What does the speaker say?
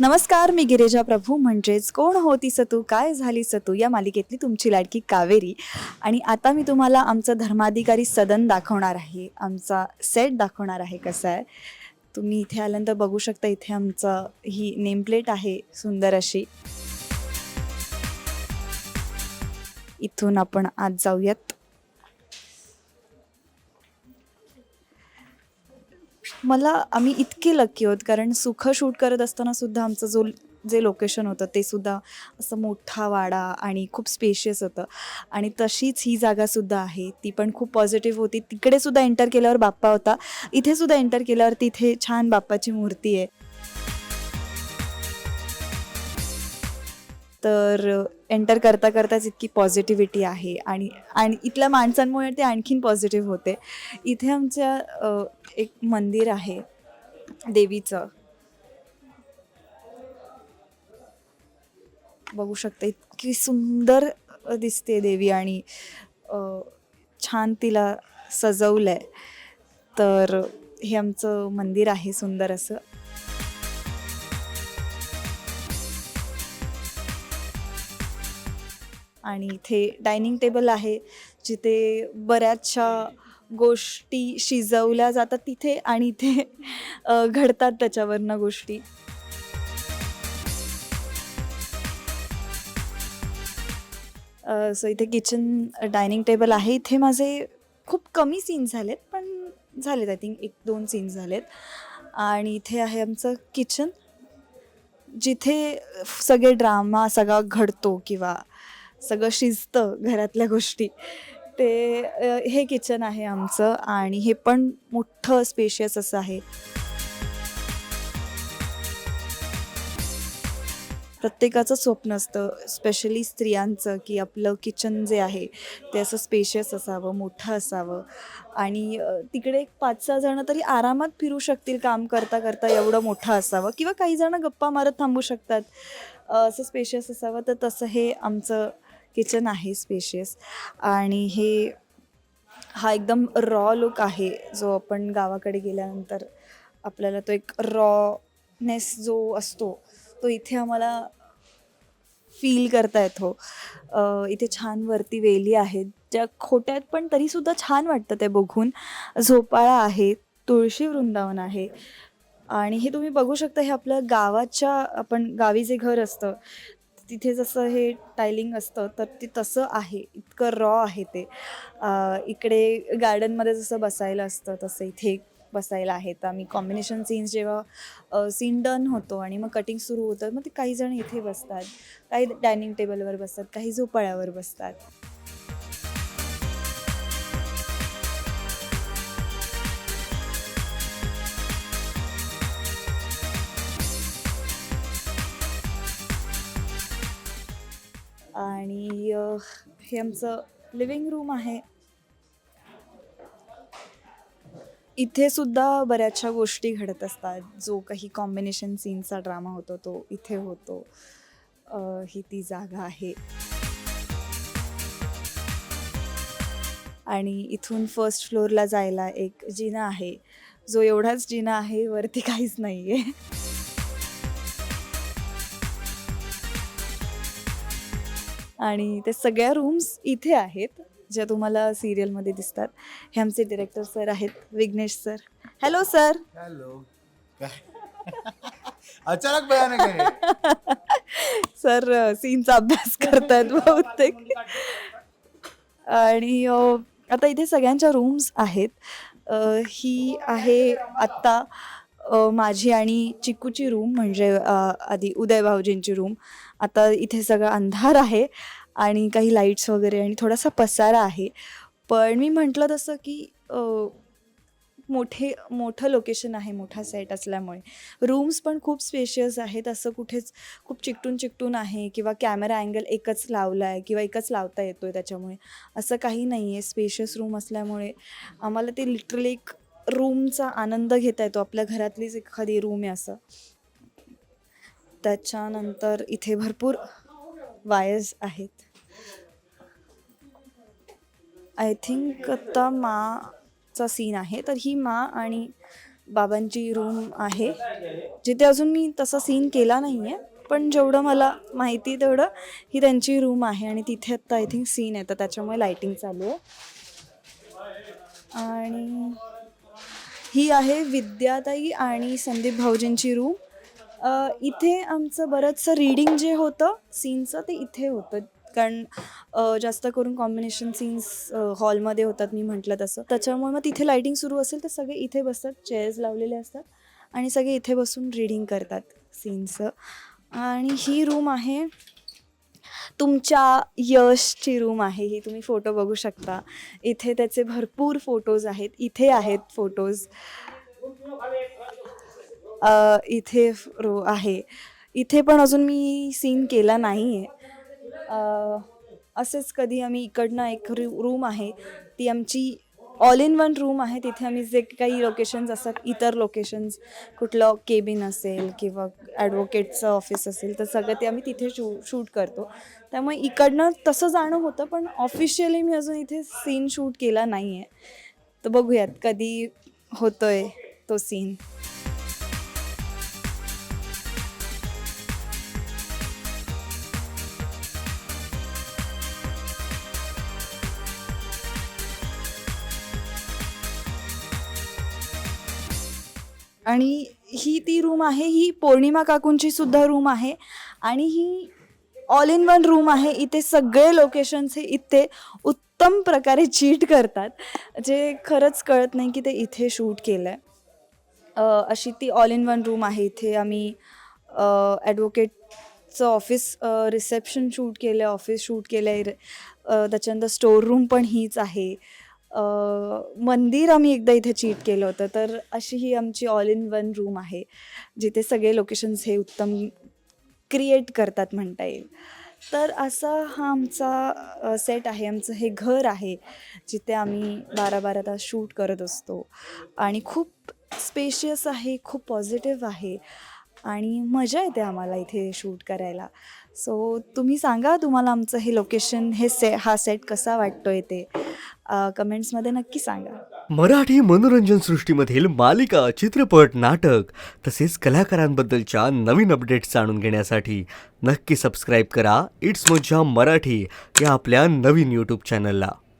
नमस्कार मी गिरिजा प्रभू. म्हणजेच कोण होती तू काय झालीस तू या मालिकेतली तुमची लाडकी कावेरी. आणि आता मी तुम्हाला आमचं धर्माधिकारी सदन दाखवणार आहे. आमचा सेट दाखवणार आहे कसा आहे. तुम्ही इथे आल्यानंतर बघू शकता इथे आमचं ही नेमप्लेट आहे सुंदर अशी. इथून आपण आज जाऊयात. मला आम्ही इतके लकी आहोत कारण सुख शूट करत असताना सुद्धा आमचं जो जे लोकेशन होतं ते सुद्धा असं मोठा वाडा आणि खूप स्पेशियस होतं. आणि तशीच ही जागासुद्धा आहे. ती पण खूप पॉझिटिव्ह होती. तिकडे सुद्धा एंटर केल्यावर बाप्पा होता. इथे सुद्धा एंटर केल्यावर तिथे छान बाप्पाची मूर्ती आहे. तर एंटर करता करताच इतकी पॉझिटिव्हिटी आहे. आणि आणि इथल्या माणसांमुळे ते आणखीन पॉझिटिव्ह होते. इथे आमच्या एक मंदिर आहे देवीचं. बघू शकता इतकी सुंदर दिसते देवी आणि छान तिला सजवलं आहे तर हे आमचं मंदिर आहे सुंदर असं. आणि इथे डायनिंग टेबल आहे जिथे बऱ्याचशा गोष्टी शिजवल्या जातात तिथे आणि इथे घडतात त्याच्यावरनं गोष्टी. सो इथे किचन डायनिंग टेबल आहे. इथे माझे खूप कमी सीन झालेत पण झालेत आय थिंक एक दोन सीन झालेत. आणि इथे आहे आमचं किचन जिथे सगळे ड्रामा सगळा घडतो किंवा सगळं शिजतं घरातल्या गोष्टी. ते हे किचन आहे आमचं आणि हे पण मोठं स्पेशियस असं आहे. प्रत्येकाचं स्वप्न असतं स्पेशली स्त्रियांचं की आपलं किचन जे आहे ते असं स्पेशियस असावं मोठं असावं. आणि तिकडे एक पाच सहा जणं तरी आरामात फिरू शकतील काम करता करता एवढं मोठं असावं किंवा काही जणं गप्पा मारत थांबू शकतात. असं स्पेशियस असावं तर तसं हे आमचं किचन आहे स्पेशियस आणि हे हा एकदम रॉ लुक आहे जो आपण गावाकडे गेल्यानंतर आपल्याला तो एक रॉनेस जो असतो तो इथे आम्हाला फील करता येतो. इथे छान वरती वेली आहेत ज्या खोट्यात पण तरीसुद्धा छान वाटतं ते बघून. झोपाळा आहे तुळशी वृंदावन आहे. आणि हे तुम्ही बघू शकता हे आपलं गावाच्या आपण गावी जे घर असतं तिथे जसं हे टायलिंग असतं तर ते तसं आहे. इतकं रॉ आहे ते. इकडे गार्डनमध्ये जसं बसायला असतं तसं इथे बसायला आहे. तर आम्ही कॉम्बिनेशन सीन्स जेव्हा सीन डन होतो आणि मग कटिंग सुरू होतं मग ते काही जण इथे बसतात. काही डायनिंग टेबलवर बसतात काही झोपाळ्यावर बसतात. आणि हे आमचं लिव्हिंग रूम आहे. इथे सुद्धा बऱ्याचशा गोष्टी घडत असतात. जो काही कॉम्बिनेशन सीनचा ड्रामा होतो तो इथे होतो. ही ती जागा आहे. आणि इथून फर्स्ट फ्लोअरला जायला एक जिना आहे. जो एवढाच जिना आहे वरती काहीच नाही आहे आणि ते सगळ्या रूम्स इथे आहेत ज्या तुम्हाला सिरियलमध्ये दिसतात. हे आमचे डिरेक्टर सर आहेत Vignesh sir hello sir hello अचानक भयानक आहे. सर सीनचा अभ्यास करतायत बहुतेक. आणि अ, आता इथे सगळ्यांच्या रूम्स आहेत. अ, ही आहे आत्ता माझी आणि चिकूची रूम म्हणजे आधी उदय भाऊजींची रूम आता इथे सगळा अंधार आहे आणि काही लाईट्स वगैरे आणि थोडासा पसारा आहे. पण मी म्हटलं तसं की मोठे मोठं लोकेशन आहे मोठा सेट असल्यामुळे. रूम्स पण खूप स्पेशियस आहेत. असं कुठेच खूप चिकटून चिकटून आहे किंवा कॅमेरा अँगल एकच लावला आहे किंवा एकच लावता येतो आहे त्याच्यामुळे. असं काही नाही आहे स्पेशियस रूम असल्यामुळे आम्हाला ते लिटरली एक रूमचा आनंद घेता येतो. आपल्या घरातलीच एखादी रूम आहे असं. त्याच्यानंतर इथे भरपूर वायर्स आहेत. आय थिंक आता माचा सीन आहे. तर ही मा आणि बाबांची रूम आहे. जिथे अजून मी तसा सीन केला नाही आहे पण जेवढं मला माहिती तेवढं ही त्यांची रूम आहे आणि तिथे आत्ता आय थिंक सीन आहे. तर त्याच्यामुळे लाईटिंग चालू आहे. आणि ही आहे विद्याताई आणि संदीप भाऊजींची रूम. अ, इथे आमचं बरंचसं रीडिंग जे होतं सीनचं ते इथे होतं. कारण अ, जास्त करून कॉम्बिनेशन सीन्स हॉलमध्ये होतात मी म्हटलं तसं. त्याच्यामुळे मग तिथे लाईटिंग सुरू असेल तर सगळे इथे बसतात चेअर्स लावलेले असतात आणि सगळे इथे बसून रीडिंग करतात सीन्सचं आणि ही रूम आहे तुमच्या यशची रूम आहे ही तुम्ही फोटो बघू शकता. इथे त्याचे भरपूर फोटोज आहेत इथे आहेत फोटोज इथे रो आहे. इथे पण अजून मी सीन केला नाही आहे असेच कधी आम्ही इकडनं एक रू रूम आहे ती आमची ऑल इन वन रूम आहे. तिथे आम्ही जे काही लोकेशन्स असतात इतर लोकेशन्स कुठलं केबिन असेल किंवा ॲडव्होकेटचं ऑफिस असेल तर सगळं ते आम्ही तिथे शू शूट करतो. त्यामुळे इकडनं तसं जाणं होतं पण ऑफिशियली मी अजून इथे सीन शूट केला नाही आहे तर बघूयात कधी होतोय तो सीन आणि ही ती रूम आहे ही पौर्णिमा काकूंची सुद्धा रूम आहे आणि ही ऑल इन वन रूम आहे. इथे सगळे लोकेशन्स हे इथे उत्तम प्रकारे चीट करतात. जे खरंच कळत नाही की ते इथे शूट केलं आहे अशी ती ऑल इन वन रूम आहे. इथे आम्ही ॲडव्होकेटचं ऑफिस रिसेप्शन शूट केलं आहे ऑफिस शूट केलं आहे त्याच्यानंतर स्टोर रूम पण हीच आहे. मंदिर आम्ही एकदा इथे चीट केलं होतं. तर अशी ही आमची ऑल इन वन रूम आहे जिथे सगळे लोकेशन्स हे उत्तम क्रिएट करतात म्हणता येईल. तर असा हा आमचा सेट आहे. आमचं हे घर आहे जिथे आम्ही बारा बारा तास शूट करत असतो. आणि खूप स्पेशियस आहे खूप पॉझिटिव्ह आहे. आणि मजा येते आम्हाला इथे शूट करायला. सो तुम्ही सांगा तुम्हाला आमचं हे लोकेशन हे से हा सेट कसा वाटतो आहे ते कमेंट्समध्ये नक्की सांगा. मराठी मनोरंजन सृष्टीमधील मालिका चित्रपट नाटक तसेच कलाकारांबद्दलच्या नवीन अपडेट्स जाणून घेण्यासाठी नक्की सबस्क्राईब करा. इट्स मज्जा मराठी या आपल्या नवीन यूट्यूब चॅनलला